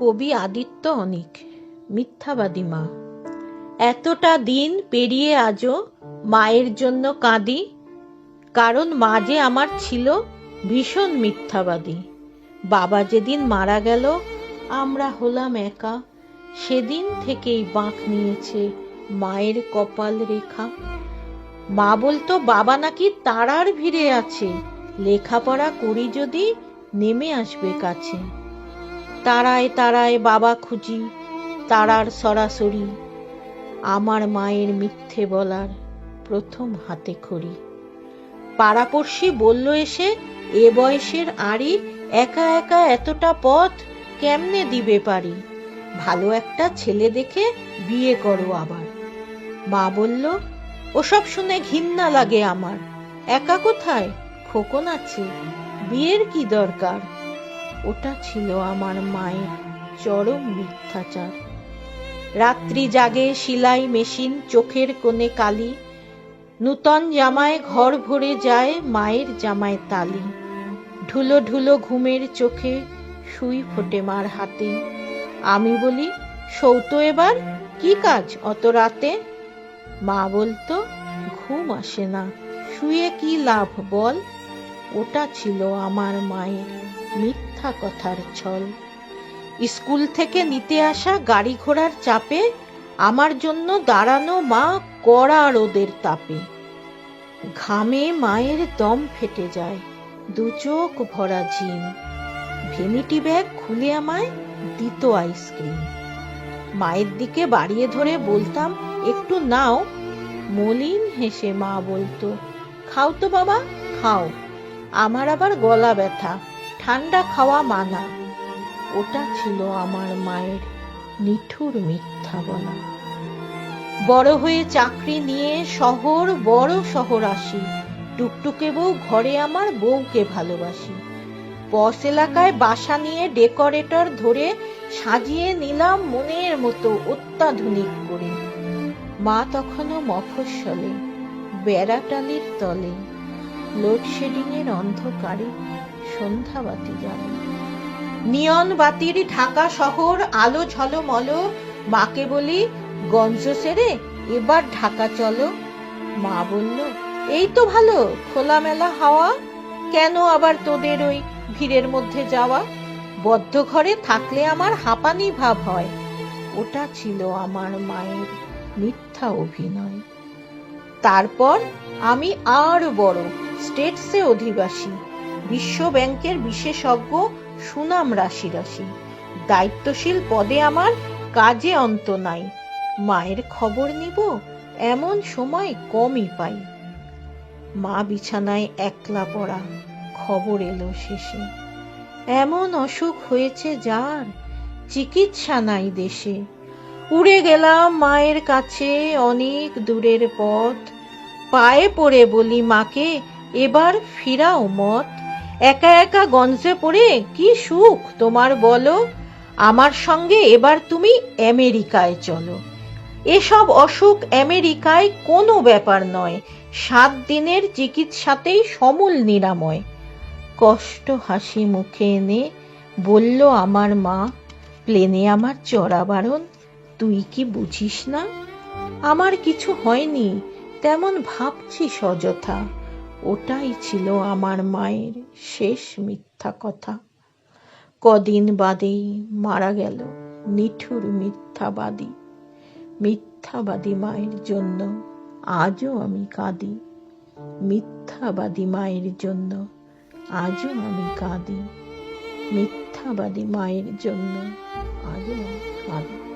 কবি আদিত্য অনিক, মিথ্যাবাদী মা। এতটা দিন পেরিয়ে আজও মায়ের জন্য কাঁদি, কারণ মা যে আমার ছিল ভীষণ মিথ্যাবাদী। বাবা যেদিন মারা গেল, আমরা হলাম একা। সেদিন থেকেই বাঁক নিয়েছে মায়ের কপাল রেখা। মা বলতো, বাবা নাকি তারার ভিড়ে আছে, লেখাপড়া করি যদি, নেমে আসবে কাছে। তারায় তারায় বাবা খুঁজি, তারার সরাসরি, আমার মায়ের মিথ্যে বলার প্রথম হাতে খড়ি। পাড়াপড়শি বলল এসে, এ বয়সের আড়ি একা একা এতটা পথ কেমনে দিবে পারি? ভালো একটা ছেলে দেখে বিয়ে করো আবার। মা বলল, ওসব শুনে ঘিন্না লাগে আমার। একা কোথায়? খোকন আছে, বিয়ের কি দরকার? ওটা ছিল আমার মায়ের চরম মিথ্যাচার। রাত্রি জাগে সিলাই মেশিন, চোখের কোণে কালি। নূতন জামায় ঘর ভরে যায় মায়ের জামায় তালি। ঢুলো ঢুলো ঘুমের চোখে সুই ফোটে মার হাতে। আমি বলি সৌতো এবার, কি কাজ অত রাতে? মা বলতো, ঘুম আসে না, শুয়ে কি লাভ বল? ওটা ছিল আমার মায়ের মিথ্যা কথার ছল। স্কুল থেকে নিতে আসা গাড়ি ঘোড়ার চাপে আমার জন্য দাঁড়ানো মা কড়া রোদের তাপে। ঘামে মায়ের দম ফেটে যায়, দু চোখ ভরা ঝিম। ভেনিটি ব্যাগ খুলে আমায় দিত আইসক্রিম। মায়ের দিকে বাড়িয়ে ধরে বলতাম, একটু নাও। মলিন হেসে মা বলতো, খাও তো বাবা, খাও। আমার আবার গলা ব্যথা। ঠান্ডা খাওয়া মানা। ওটা ছিল আমার মায়ের নিঠুর মিথ্যা বলা। বড় হয়ে চাকরি নিয়ে শহর, বড় শহর আসি টুকটুকে বউ ঘরে আমার বউকে ভালোবাসি। পস এলাকায় বাসা নিয়ে ডেকোরেটর ধরে সাজিয়ে নিলাম মনের মতো অত্যাধুনিক করে। মা তখনও মফস্বলে, বেড়াটালির তলে লোডশেডিং এর অন্ধকারে। সন্ধ্যাবাতি জ্বালে। নিয়ন বাতির ঢাকা শহর আলো ঝলমল, মাকে বলি, গঞ্জ সেরে এবার ঢাকা চলো। মা বলল, এই তো ভালো, খোলামেলা হাওয়া, কেন আবার তোদের ওই ভিড়ের মধ্যে যাওয়া? বদ্ধ ঘরে থাকলে আমার হাঁপানি ভাব হয়। ওটা ছিল আমার মায়ের মিথ্যা অভিনয়। তারপর আমি আর বড়, স্টেটসে অধিবাসী। বিশ্ব ব্যাংকের বিশেষজ্ঞ সুনাম রাশি রাশি। দায়িত্বশীল পদে আমার কাজে অন্ত নাই। মায়ের খবর নিব, এমন সময় কমই পাই। মা বিছানায় একলা পড়া, খবর এলো শেষে। এমন অসুখ হয়েছে যার চিকিৎসা নাই দেশে। উড়ে গেলাম মায়ের কাছে অনেক দূরের পথ। পায়ে পড়ে বলি, মাকে, এবার ফিরাও মত। একা একা গঞ্জে পড়ে কি সুখ তোমার বলো? আমার সঙ্গে এবার তুমি আমেরিকায় চলো। এসব অসুখ আমেরিকায় কোনো ব্যাপার নয়। সাত দিনের চিকিৎসাতেই সমূল নিরাময়। কষ্ট হাসি মুখে এনে বলল আমার মা, প্লেনে আমার চড়া বারণ তুই কি বুঝিস না? আমার কিছু হয়নি, তেমন ভাবছিস অযথা ওটাই ছিল আমার মায়ের শেষ মিথ্যা কথা। কদিন বাদেই মারা গেল নিঠুর মিথ্যাবাদী। মিথ্যাবাদী মায়ের জন্য আজও আমি কাঁদি। মিথ্যাবাদী মায়ের জন্য আজও আমি কাঁদি। মিথ্যাবাদী মায়ের জন্য আজও আমি কাঁদি।